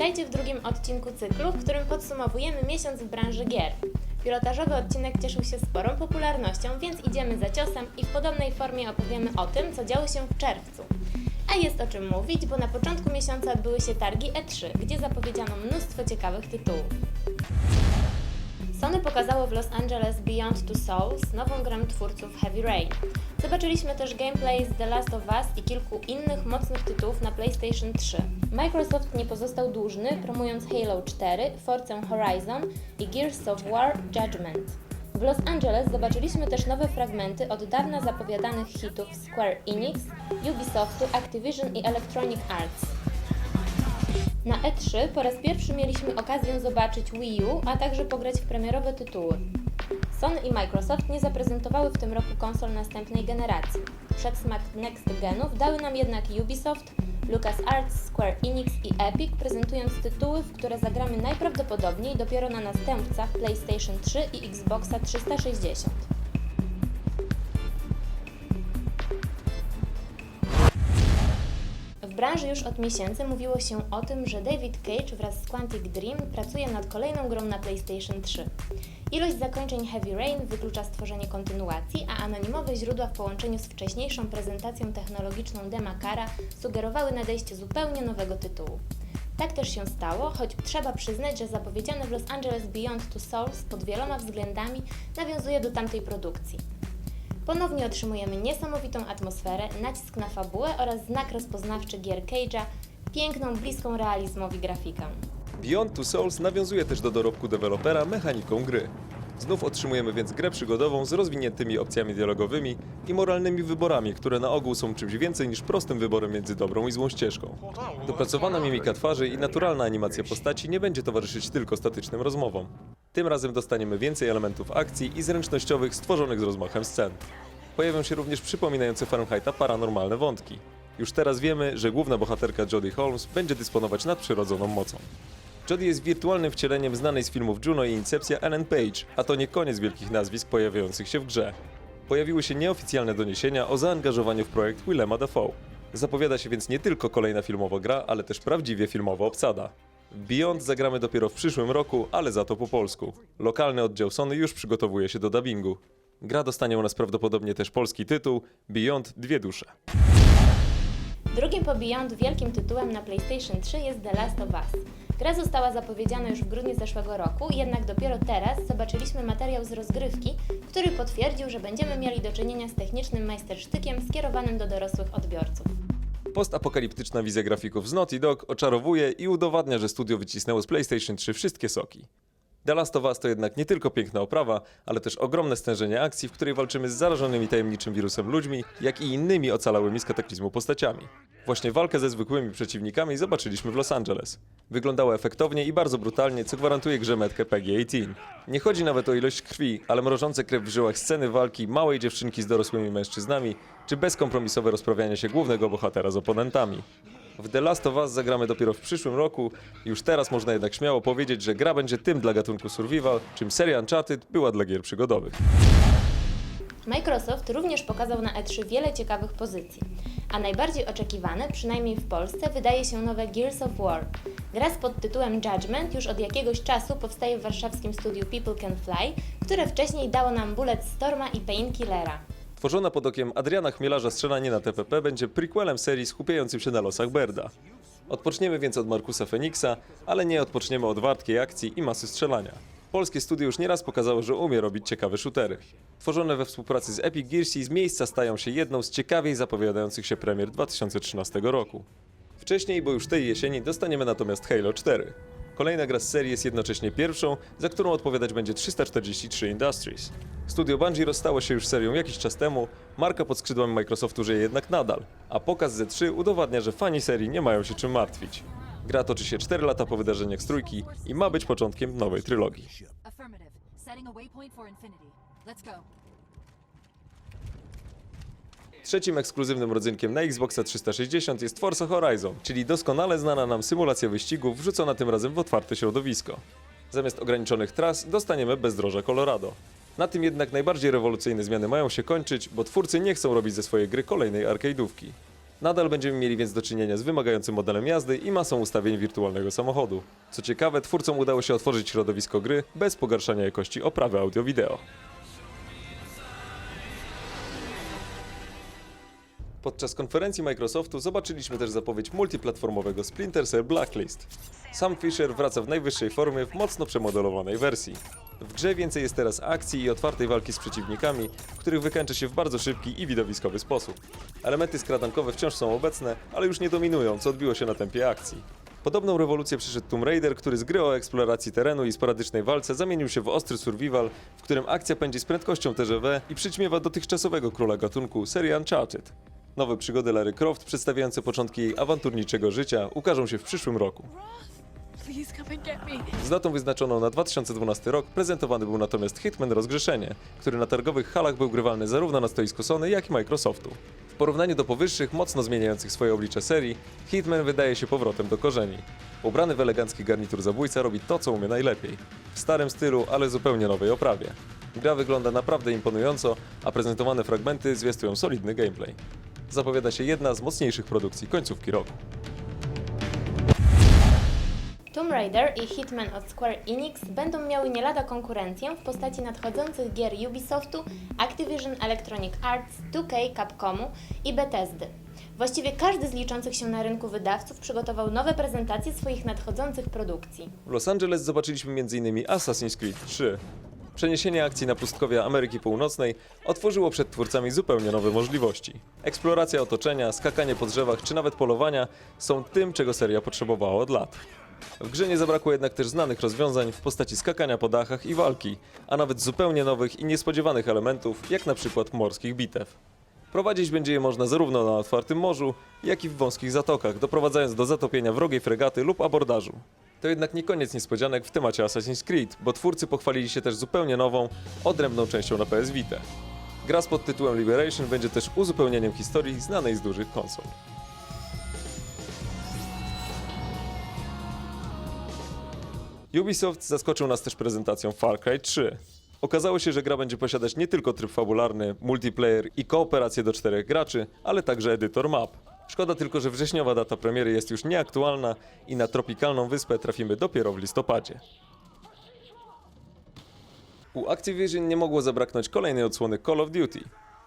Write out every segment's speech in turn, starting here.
Witajcie w drugim odcinku cyklu, w którym podsumowujemy miesiąc w branży gier. Pilotażowy odcinek cieszył się sporą popularnością, więc idziemy za ciosem i w podobnej formie opowiemy o tym, co działo się w czerwcu. A jest o czym mówić, bo na początku miesiąca odbyły się targi E3, gdzie zapowiedziano mnóstwo ciekawych tytułów. Sony pokazało w Los Angeles Beyond Two Souls, nową grę twórców Heavy Rain. Zobaczyliśmy też gameplay z The Last of Us i kilku innych mocnych tytułów na PlayStation 3. Microsoft nie pozostał dłużny, promując Halo 4, Forza Horizon i Gears of War Judgment. W Los Angeles zobaczyliśmy też nowe fragmenty od dawna zapowiadanych hitów Square Enix, Ubisoftu, Activision i Electronic Arts. Na E3 po raz pierwszy mieliśmy okazję zobaczyć Wii U, a także pograć w premierowe tytuły. Sony i Microsoft nie zaprezentowały w tym roku konsol następnej generacji. Przedsmak Next Genów dały nam jednak Ubisoft, LucasArts, Square Enix i Epic, prezentując tytuły, w które zagramy najprawdopodobniej dopiero na następcach PlayStation 3 i Xboxa 360. branży już od miesięcy mówiło się o tym, że David Cage wraz z Quantic Dream pracuje nad kolejną grą na PlayStation 3. Ilość zakończeń Heavy Rain wyklucza stworzenie kontynuacji, a anonimowe źródła w połączeniu z wcześniejszą prezentacją technologiczną Demakara sugerowały nadejście zupełnie nowego tytułu. Tak też się stało, choć trzeba przyznać, że zapowiedziany w Los Angeles Beyond Two Souls pod wieloma względami nawiązuje do tamtej produkcji. Ponownie otrzymujemy niesamowitą atmosferę, nacisk na fabułę oraz znak rozpoznawczy gier Cage'a, piękną, bliską realizmowi grafikę. Beyond Two Souls nawiązuje też do dorobku dewelopera mechaniką gry. Znów otrzymujemy więc grę przygodową z rozwiniętymi opcjami dialogowymi i moralnymi wyborami, które na ogół są czymś więcej niż prostym wyborem między dobrą i złą ścieżką. Dopracowana mimika twarzy i naturalna animacja postaci nie będzie towarzyszyć tylko statycznym rozmowom. Tym razem dostaniemy więcej elementów akcji i zręcznościowych stworzonych z rozmachem scen. Pojawią się również przypominające Fahrenheita paranormalne wątki. Już teraz wiemy, że główna bohaterka Jodie Holmes będzie dysponować nadprzyrodzoną mocą. Jodie jest wirtualnym wcieleniem znanej z filmów Juno i Incepcja Ellen Page, a to nie koniec wielkich nazwisk pojawiających się w grze. Pojawiły się nieoficjalne doniesienia o zaangażowaniu w projekt Willema Dafoe. Zapowiada się więc nie tylko kolejna filmowa gra, ale też prawdziwie filmowa obsada. Beyond zagramy dopiero w przyszłym roku, ale za to po polsku. Lokalny oddział Sony już przygotowuje się do dubbingu. Gra dostanie u nas prawdopodobnie też polski tytuł Beyond Dwie Dusze. Drugim po Beyond wielkim tytułem na PlayStation 3 jest The Last of Us. Gra została zapowiedziana już w grudniu zeszłego roku, jednak dopiero teraz zobaczyliśmy materiał z rozgrywki, który potwierdził, że będziemy mieli do czynienia z technicznym majstersztykiem skierowanym do dorosłych odbiorców. Postapokaliptyczna wizja grafików z Naughty Dog oczarowuje i udowadnia, że studio wycisnęło z PlayStation 3 wszystkie soki. The Last of Us to jednak nie tylko piękna oprawa, ale też ogromne stężenie akcji, w której walczymy z zarażonymi tajemniczym wirusem ludźmi, jak i innymi ocalałymi z kataklizmu postaciami. Właśnie walkę ze zwykłymi przeciwnikami zobaczyliśmy w Los Angeles. Wyglądało efektownie i bardzo brutalnie, co gwarantuje grze metkę PG-18. Nie chodzi nawet o ilość krwi, ale mrożące krew w żyłach sceny walki małej dziewczynki z dorosłymi mężczyznami, czy bezkompromisowe rozprawianie się głównego bohatera z oponentami. W The Last of Us zagramy dopiero w przyszłym roku. Już teraz można jednak śmiało powiedzieć, że gra będzie tym dla gatunku survival, czym seria Uncharted była dla gier przygodowych. Microsoft również pokazał na E3 wiele ciekawych pozycji, a najbardziej oczekiwane, przynajmniej w Polsce, wydaje się nowe Gears of War. Gra z podtytułem Judgment już od jakiegoś czasu powstaje w warszawskim studiu People Can Fly, które wcześniej dało nam Bullet Storma i Painkillera. Tworzona pod okiem Adriana Chmielarza strzelanie na TPP będzie prequelem serii skupiającym się na losach Berda. Odpoczniemy więc od Markusa Feniksa, ale nie odpoczniemy od wartkiej akcji i masy strzelania. Polskie studio już nieraz pokazało, że umie robić ciekawe shootery. Tworzone we współpracy z Epic Gearsy z miejsca stają się jedną z ciekawiej zapowiadających się premier 2013 roku. Wcześniej, bo już tej jesieni, dostaniemy natomiast Halo 4. Kolejna gra z serii jest jednocześnie pierwszą, za którą odpowiadać będzie 343 Industries. Studio Bungie rozstało się już serią jakiś czas temu, marka pod skrzydłami Microsoftu żyje jednak nadal, a pokaz Z3 udowadnia, że fani serii nie mają się czym martwić. Gra toczy się 4 lata po wydarzeniach z trójki i ma być początkiem nowej trylogii. Trzecim ekskluzywnym rodzynkiem na Xboxa 360 jest Forza Horizon, czyli doskonale znana nam symulacja wyścigów wrzucona tym razem w otwarte środowisko. Zamiast ograniczonych tras dostaniemy bezdroża Colorado. Na tym jednak najbardziej rewolucyjne zmiany mają się kończyć, bo twórcy nie chcą robić ze swojej gry kolejnej arcade'ówki. Nadal będziemy mieli więc do czynienia z wymagającym modelem jazdy i masą ustawień wirtualnego samochodu. Co ciekawe, twórcom udało się otworzyć środowisko gry bez pogarszania jakości oprawy audio-wideo. Podczas konferencji Microsoftu zobaczyliśmy też zapowiedź multiplatformowego Splinter Cell Blacklist. Sam Fisher wraca w najwyższej formie w mocno przemodelowanej wersji. W grze więcej jest teraz akcji i otwartej walki z przeciwnikami, których wykańczy się w bardzo szybki i widowiskowy sposób. Elementy skradankowe wciąż są obecne, ale już nie dominują, co odbiło się na tempie akcji. Podobną rewolucję przyszedł Tomb Raider, który z gry o eksploracji terenu i sporadycznej walce zamienił się w ostry survival, w którym akcja pędzi z prędkością TGV i przyćmiewa dotychczasowego króla gatunku, serię Uncharted. Nowe przygody Larry Croft, przedstawiające początki jej awanturniczego życia, ukażą się w przyszłym roku. Z datą wyznaczoną na 2012 rok prezentowany był natomiast Hitman Rozgrzeszenie, który na targowych halach był grywalny zarówno na stoisku Sony, jak i Microsoftu. W porównaniu do powyższych, mocno zmieniających swoje oblicze serii, Hitman wydaje się powrotem do korzeni. Ubrany w elegancki garnitur zabójca robi to, co umie najlepiej. W starym stylu, ale zupełnie nowej oprawie. Gra wygląda naprawdę imponująco, a prezentowane fragmenty zwiastują solidny gameplay. Zapowiada się jedna z mocniejszych produkcji końcówki roku. Tomb Raider i Hitman od Square Enix będą miały nie lada konkurencję w postaci nadchodzących gier Ubisoftu, Activision Electronic Arts, 2K, Capcomu i Bethesdy. Właściwie każdy z liczących się na rynku wydawców przygotował nowe prezentacje swoich nadchodzących produkcji. W Los Angeles zobaczyliśmy m.in. Assassin's Creed 3. Przeniesienie akcji na pustkowia Ameryki Północnej otworzyło przed twórcami zupełnie nowe możliwości. Eksploracja otoczenia, skakanie po drzewach czy nawet polowania są tym, czego seria potrzebowała od lat. W grze nie zabrakło jednak też znanych rozwiązań w postaci skakania po dachach i walki, a nawet zupełnie nowych i niespodziewanych elementów, jak na przykład morskich bitew. Prowadzić będzie je można zarówno na otwartym morzu, jak i w wąskich zatokach, doprowadzając do zatopienia wrogiej fregaty lub abordażu. To jednak nie koniec niespodzianek w temacie Assassin's Creed, bo twórcy pochwalili się też zupełnie nową, odrębną częścią na PS Vita. Gra z pod tytułem Liberation będzie też uzupełnieniem historii znanej z dużych konsol. Ubisoft zaskoczył nas też prezentacją Far Cry 3. Okazało się, że gra będzie posiadać nie tylko tryb fabularny, multiplayer i kooperację do czterech graczy, ale także edytor map. Szkoda tylko, że wrześniowa data premiery jest już nieaktualna i na tropikalną wyspę trafimy dopiero w listopadzie. U Activision nie mogło zabraknąć kolejnej odsłony Call of Duty.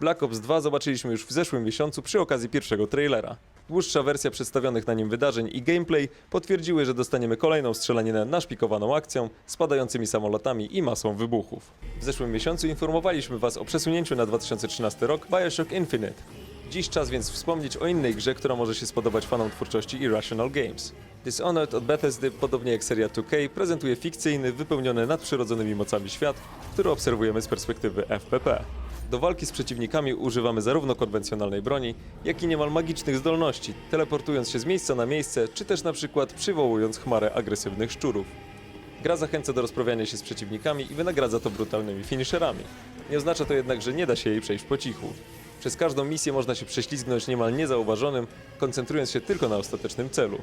Black Ops 2 zobaczyliśmy już w zeszłym miesiącu przy okazji pierwszego trailera. Dłuższa wersja przedstawionych na nim wydarzeń i gameplay potwierdziły, że dostaniemy kolejną strzelaninę naszpikowaną akcją, spadającymi samolotami i masą wybuchów. W zeszłym miesiącu informowaliśmy Was o przesunięciu na 2013 rok Bioshock Infinite. Dziś czas więc wspomnieć o innej grze, która może się spodobać fanom twórczości Irrational Games. Dishonored od Bethesdy, podobnie jak seria 2K, prezentuje fikcyjny, wypełniony nadprzyrodzonymi mocami świat, który obserwujemy z perspektywy FPP. Do walki z przeciwnikami używamy zarówno konwencjonalnej broni, jak i niemal magicznych zdolności, teleportując się z miejsca na miejsce, czy też na przykład przywołując chmarę agresywnych szczurów. Gra zachęca do rozprawiania się z przeciwnikami i wynagradza to brutalnymi finisherami. Nie oznacza to jednak, że nie da się jej przejść po cichu. Przez każdą misję można się prześlizgnąć niemal niezauważonym, koncentrując się tylko na ostatecznym celu.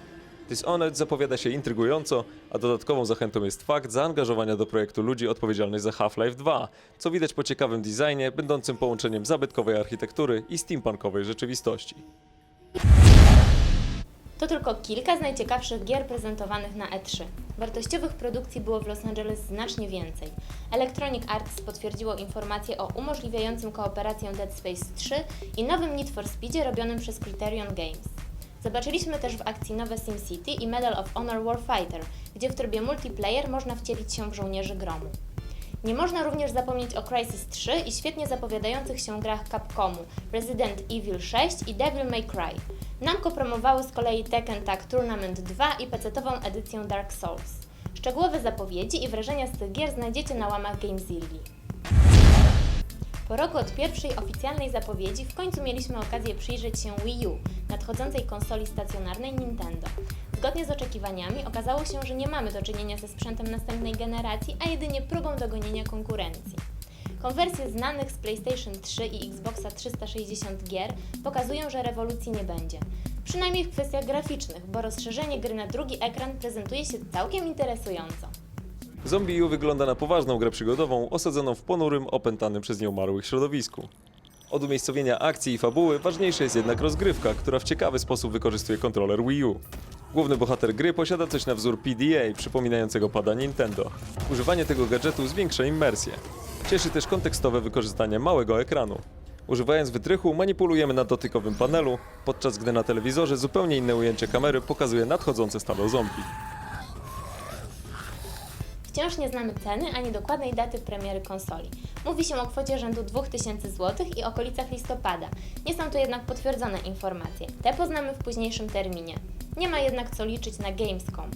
Dishonored zapowiada się intrygująco, a dodatkową zachętą jest fakt zaangażowania do projektu ludzi odpowiedzialnych za Half-Life 2, co widać po ciekawym designie, będącym połączeniem zabytkowej architektury i steampunkowej rzeczywistości. To tylko kilka z najciekawszych gier prezentowanych na E3. Wartościowych produkcji było w Los Angeles znacznie więcej. Electronic Arts potwierdziło informacje o umożliwiającym kooperację Dead Space 3 i nowym Need for Speedzie robionym przez Criterion Games. Zobaczyliśmy też w akcji nowe SimCity i Medal of Honor Warfighter, gdzie w trybie multiplayer można wcielić się w żołnierzy gromu. Nie można również zapomnieć o Crysis 3 i świetnie zapowiadających się grach Capcomu Resident Evil 6 i Devil May Cry. Namco promowały z kolei Tekken Tag Tournament 2 i pecetową edycję Dark Souls. Szczegółowe zapowiedzi i wrażenia z tych gier znajdziecie na łamach Gamezilli. Po roku od pierwszej oficjalnej zapowiedzi w końcu mieliśmy okazję przyjrzeć się Wii U, nadchodzącej konsoli stacjonarnej Nintendo. Zgodnie z oczekiwaniami okazało się, że nie mamy do czynienia ze sprzętem następnej generacji, a jedynie próbą dogonienia konkurencji. Konwersje znanych z PlayStation 3 i Xboxa 360 gier pokazują, że rewolucji nie będzie. Przynajmniej w kwestiach graficznych, bo rozszerzenie gry na drugi ekran prezentuje się całkiem interesująco. Zombie U wygląda na poważną grę przygodową, osadzoną w ponurym, opętanym przez nieumarłych środowisku. Od umiejscowienia akcji i fabuły ważniejsza jest jednak rozgrywka, która w ciekawy sposób wykorzystuje kontroler Wii U. Główny bohater gry posiada coś na wzór PDA, przypominającego pada Nintendo. Używanie tego gadżetu zwiększa immersję. Cieszy też kontekstowe wykorzystanie małego ekranu. Używając wytrychu manipulujemy na dotykowym panelu, podczas gdy na telewizorze zupełnie inne ujęcie kamery pokazuje nadchodzące stado zombie. Wciąż nie znamy ceny ani dokładnej daty premiery konsoli. Mówi się o kwocie rzędu 2000 zł i okolicach listopada. Nie są to jednak potwierdzone informacje. Te poznamy w późniejszym terminie. Nie ma jednak co liczyć na Gamescom.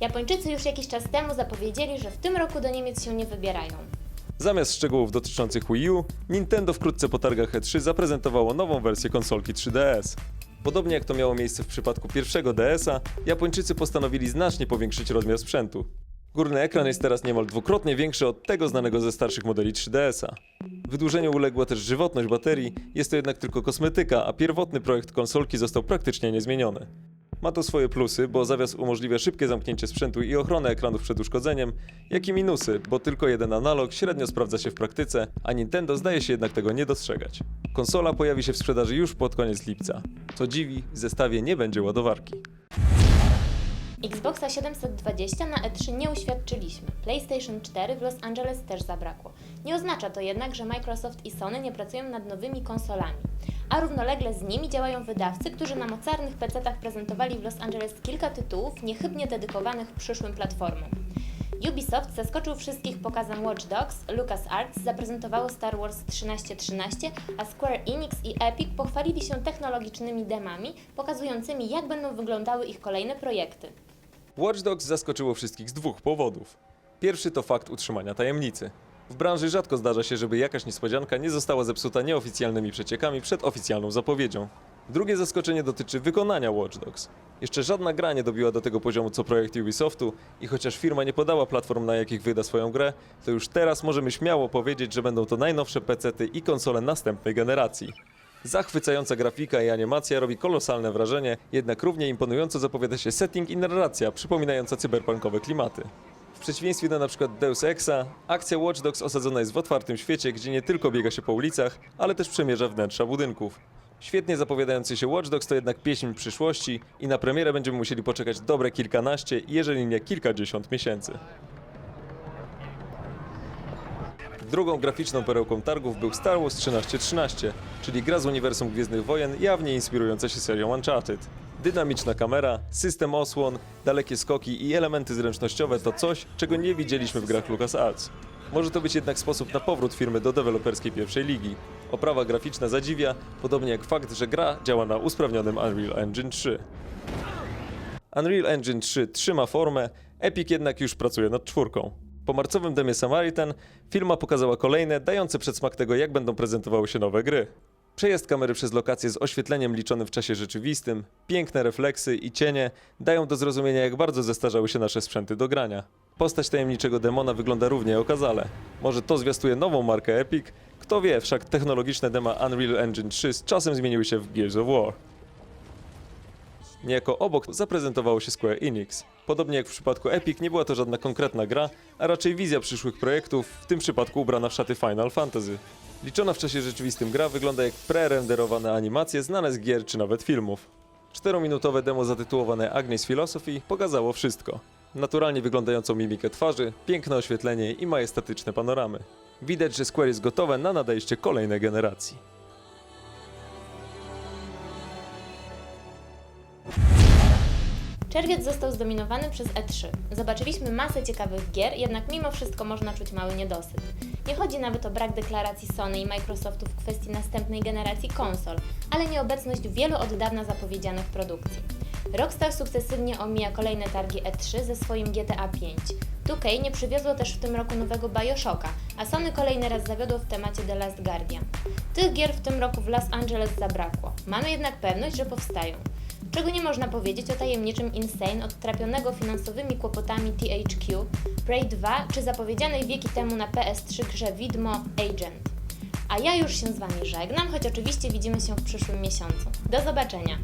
Japończycy już jakiś czas temu zapowiedzieli, że w tym roku do Niemiec się nie wybierają. Zamiast szczegółów dotyczących Wii U, Nintendo wkrótce po targach E3 zaprezentowało nową wersję konsolki 3DS. Podobnie jak to miało miejsce w przypadku pierwszego DS-a, Japończycy postanowili znacznie powiększyć rozmiar sprzętu. Górny ekran jest teraz niemal dwukrotnie większy od tego znanego ze starszych modeli 3DS-a. Wydłużeniu uległa też żywotność baterii, jest to jednak tylko kosmetyka, a pierwotny projekt konsolki został praktycznie niezmieniony. Ma to swoje plusy, bo zawias umożliwia szybkie zamknięcie sprzętu i ochronę ekranów przed uszkodzeniem, jak i minusy, bo tylko jeden analog średnio sprawdza się w praktyce, a Nintendo zdaje się jednak tego nie dostrzegać. Konsola pojawi się w sprzedaży już pod koniec lipca. Co dziwi, w zestawie nie będzie ładowarki. Xboxa 720 na E3 nie uświadczyliśmy. PlayStation 4 w Los Angeles też zabrakło. Nie oznacza to jednak, że Microsoft i Sony nie pracują nad nowymi konsolami. A równolegle z nimi działają wydawcy, którzy na mocarnych PC-tach prezentowali w Los Angeles kilka tytułów niechybnie dedykowanych przyszłym platformom. Ubisoft zaskoczył wszystkich pokazem Watch Dogs, LucasArts zaprezentowało Star Wars 1313, a Square Enix i Epic pochwalili się technologicznymi demami, pokazującymi jak będą wyglądały ich kolejne projekty. Watch Dogs zaskoczyło wszystkich z dwóch powodów. Pierwszy to fakt utrzymania tajemnicy. W branży rzadko zdarza się, żeby jakaś niespodzianka nie została zepsuta nieoficjalnymi przeciekami przed oficjalną zapowiedzią. Drugie zaskoczenie dotyczy wykonania Watch Dogs. Jeszcze żadna gra nie dobiła do tego poziomu co projekt Ubisoftu i chociaż firma nie podała platform na jakich wyda swoją grę, to już teraz możemy śmiało powiedzieć, że będą to najnowsze PC-ty i konsole następnej generacji. Zachwycająca grafika i animacja robi kolosalne wrażenie, jednak równie imponująco zapowiada się setting i narracja przypominająca cyberpunkowe klimaty. W przeciwieństwie do np. Deus Exa, akcja Watch Dogs osadzona jest w otwartym świecie, gdzie nie tylko biega się po ulicach, ale też przemierza wnętrza budynków. Świetnie zapowiadający się Watch Dogs to jednak pieśń przyszłości i na premierę będziemy musieli poczekać dobre kilkanaście, jeżeli nie kilkadziesiąt miesięcy. Drugą graficzną perełką targów był Star Wars 1313, czyli gra z uniwersum Gwiezdnych Wojen jawnie inspirująca się serią Uncharted. Dynamiczna kamera, system osłon, dalekie skoki i elementy zręcznościowe to coś, czego nie widzieliśmy w grach LucasArts. Może to być jednak sposób na powrót firmy do deweloperskiej pierwszej ligi. Oprawa graficzna zadziwia, podobnie jak fakt, że gra działa na usprawnionym Unreal Engine 3. Unreal Engine 3 trzyma formę, Epic jednak już pracuje nad czwórką. Po marcowym demie Samaritan firma pokazała kolejne, dające przedsmak tego, jak będą prezentowały się nowe gry. Przejazd kamery przez lokacje z oświetleniem liczonym w czasie rzeczywistym, piękne refleksy i cienie dają do zrozumienia, jak bardzo zestarzały się nasze sprzęty do grania. Postać tajemniczego demona wygląda równie okazale. Może to zwiastuje nową markę Epic? Kto wie, wszak technologiczne dema Unreal Engine 3 z czasem zmieniły się w Gears of War. Niejako obok zaprezentowało się Square Enix. Podobnie jak w przypadku Epic, nie była to żadna konkretna gra, a raczej wizja przyszłych projektów, w tym przypadku ubrana w szaty Final Fantasy. Liczona w czasie rzeczywistym gra wygląda jak prerenderowane animacje znane z gier czy nawet filmów. Czterominutowe demo zatytułowane Agnes Philosophy pokazało wszystko. Naturalnie wyglądającą mimikę twarzy, piękne oświetlenie i majestatyczne panoramy. Widać, że Square jest gotowe na nadejście kolejnej generacji. Czerwiec został zdominowany przez E3. Zobaczyliśmy masę ciekawych gier, jednak mimo wszystko można czuć mały niedosyt. Nie chodzi nawet o brak deklaracji Sony i Microsoftu w kwestii następnej generacji konsol, ale nieobecność wielu od dawna zapowiedzianych produkcji. Rockstar sukcesywnie omija kolejne targi E3 ze swoim GTA V. 2K nie przywiozło też w tym roku nowego Bioshocka, a Sony kolejny raz zawiodło w temacie The Last Guardian. Tych gier w tym roku w Los Angeles zabrakło. Mamy jednak pewność, że powstają. Czego nie można powiedzieć o tajemniczym Insane od trapionego finansowymi kłopotami THQ, Prey 2 czy zapowiedzianej wieki temu na PS3 grze Widmo Agent. A ja już się z Wami żegnam, choć oczywiście widzimy się w przyszłym miesiącu. Do zobaczenia!